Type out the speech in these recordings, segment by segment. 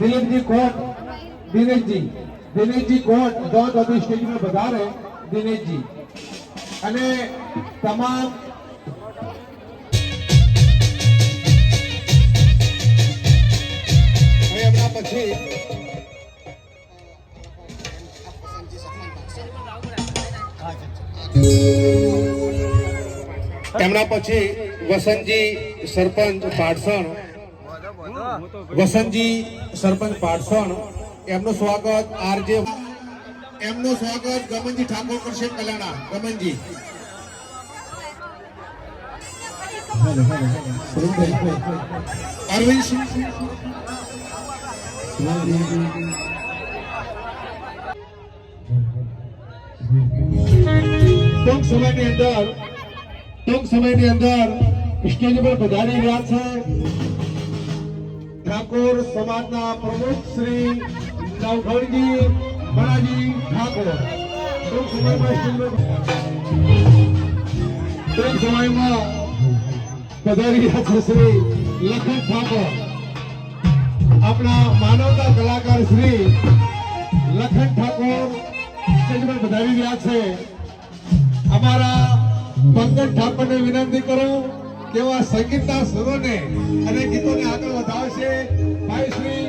દિલીપજી કોટ, દિનેશજી. દિનેશજી કોટ જો તો સ્ટેજ પર વધારે દિનેશજી. અને તમામ પછી એમના પછી વસંતજી સરપંચ પાટસણ વસંતજી સરપંચ પાટસણ એમનું સ્વાગત આરજે. એમનું સ્વાગત ગમનજી ઠાકોર કરશે કલાણા ગમનજી. અરવિંદ સિંહ. ટૂંક સમયની અંદર, ટૂંક સમયની અંદર સ્ટેજ પર પધારી રહ્યા છે. ઠાકોર સમાજના પ્રમુખ શ્રી નવઘણજી મણાજી ઠાકોર. ટૂંક સમયમાં પધારી રહ્યા છે શ્રી લખન ઠાકોર. આપણા માનવતા કલાકાર શ્રી લખન ઠાકોર સ્ટેજ પર પધારી છે. અમારા પંકજ ઠાકોરને વિનંતી કરું એવા સંગીતના સુરોને અને ગીતોને આગળ વધાવશે ભાઈ શ્રી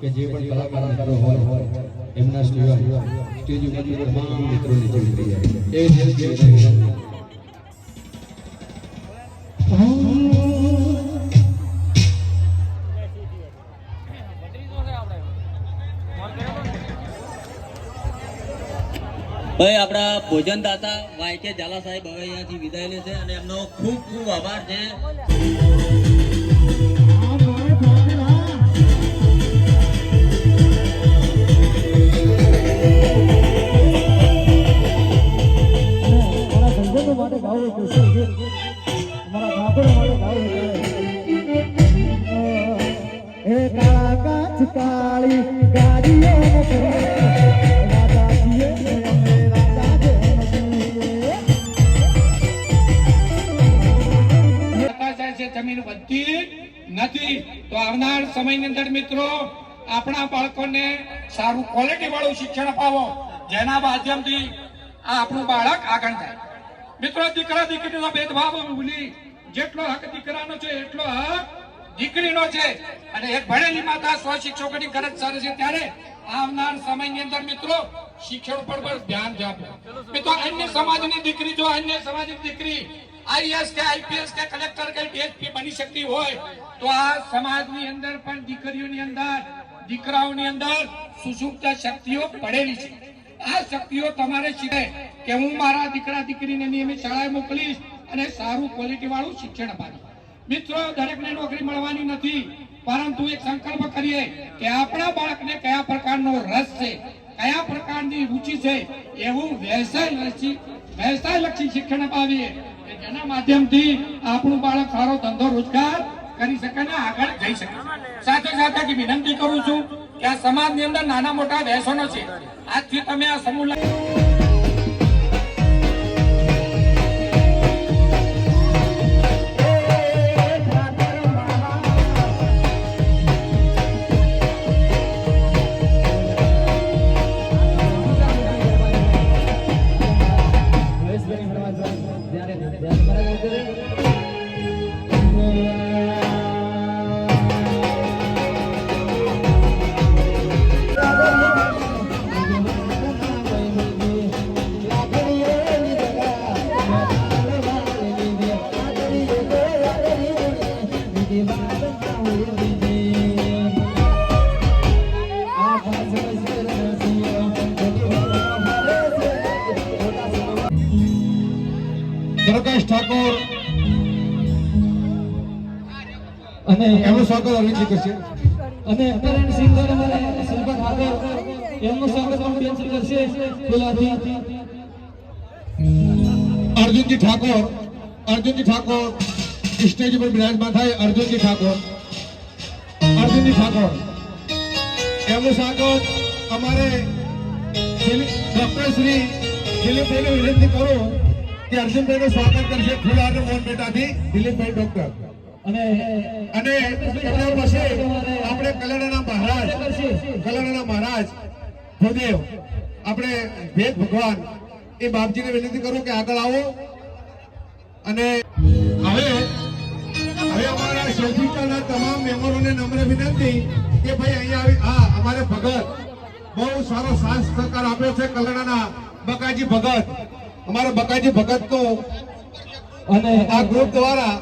કે જે પણ કલાકારો હોય, એમના સિવાય ભાઈ, આપણા ભોજન દાતા વાયકે ઝાલા સાહેબ હવે અહીંયાથી વિદાય લે છે અને એમનો ખૂબ ખૂબ આભાર છે. તો આવનાર સમયની અંદર મિત્રો, આપણા બાળકોને સારું ક્વોલિટી વાળું શિક્ષણ અપાવો, જેના માધ્યમથી આ આપણું બાળક આગળ જાય. મિત્રો, દીકરા દીકરીનો ભેદભાવ ભૂલી, જેટલો હક દીકરાનો છે, એટલો હક દીકરીનો છે. અને એક ભણેલી માતા સ્વ શિક્ષકોની ગરજ સરે છે, ત્યારે આવનાર સમયની અંદર મિત્રો, શિક્ષણ પર પણ ધ્યાન આપો. મિત્રો, અન્ય સમાજની દીકરી જો અન્ય સમાજની દીકરી આઈએસ કે આઈપીએસ કે કલેક્ટર કે ડીએસપી બની શકતી હોય, તો આ સમાજની અંદર પણ દીકરીઓની અંદર, દીકરાઓની અંદર સુસુપ્ત શક્તિઓ પડેલી છે. આ શક્તિઓ તમારે શીખે કે હું મારા દીકરા દીકરીને નિયમિત શાળાએ મોકલીશ અને સારું ક્વોલિટી વાળું શિક્ષણ અપાવીશ. મિત્રો, દરેકને નોકરી મળવાની નથી, પરંતુ એક સંકલ્પ કરીએ કે આપણા બાળકને કયા પ્રકારનો રસ છે, કયા પ્રકારની રુચિ છે, એવું વ્યવસાય લક્ષી વ્યવસાય લક્ષી શિક્ષણ અપાવીએ. જેના માધ્યમથી આપણું બાળક સારો ધંધો રોજગાર કરી શકે અને આગળ જઈ શકે. સાથે સાથે વિનંતી કરું છું કે આ સમાજની અંદર નાના મોટા વ્યસનો છે. આજથી તમે આ સમૂહ પ્રકાશ ઠાકોર અને એમનું સ્વાગત અરવિંદજી કરશે. અને કરંટ સિંગર અમારે શિલ્પા ઠાકોર એમનું સ્વાગત પણ કરશે. ફૂલાથી અર્જુનજી ઠાકોર અર્જુનજી ઠાકોર, સ્ટેજ ઉપર બિરાજમાન થાય અર્જુનજી ઠાકોર. અર્જુનજી ઠાકોર, એમનું સ્વાગત અમારે ડોક્ટર શ્રી દિલીપભાઈને વિનંતી કરું. કે અર્જુનભાઈનું સ્વાગત કરશે ફુલાર મોહન બેટાથી. દિલીપભાઈ ડોક્ટર. અને અને એમના પછી આપણે કલાડાના મહારાજ કલાડાના મહારાજ ભૂદેવ આપણે ભેદ ભગવાન એ બાપજીને વિનંતી કરું કે આગળ આવો. અને હવે હવે અમારા શોભિતાના તમામ મહેમાનોને નમ્ર વિનંતી કે ભાઈ અહીંયા આવી હા અમારે ભગત બહુ સારો સાથ સહકાર આપ્યો છે કલાડાના બકાજી ભગત. અમારા બકાજી ભગત તો અને આ ગ્રુપ દ્વારા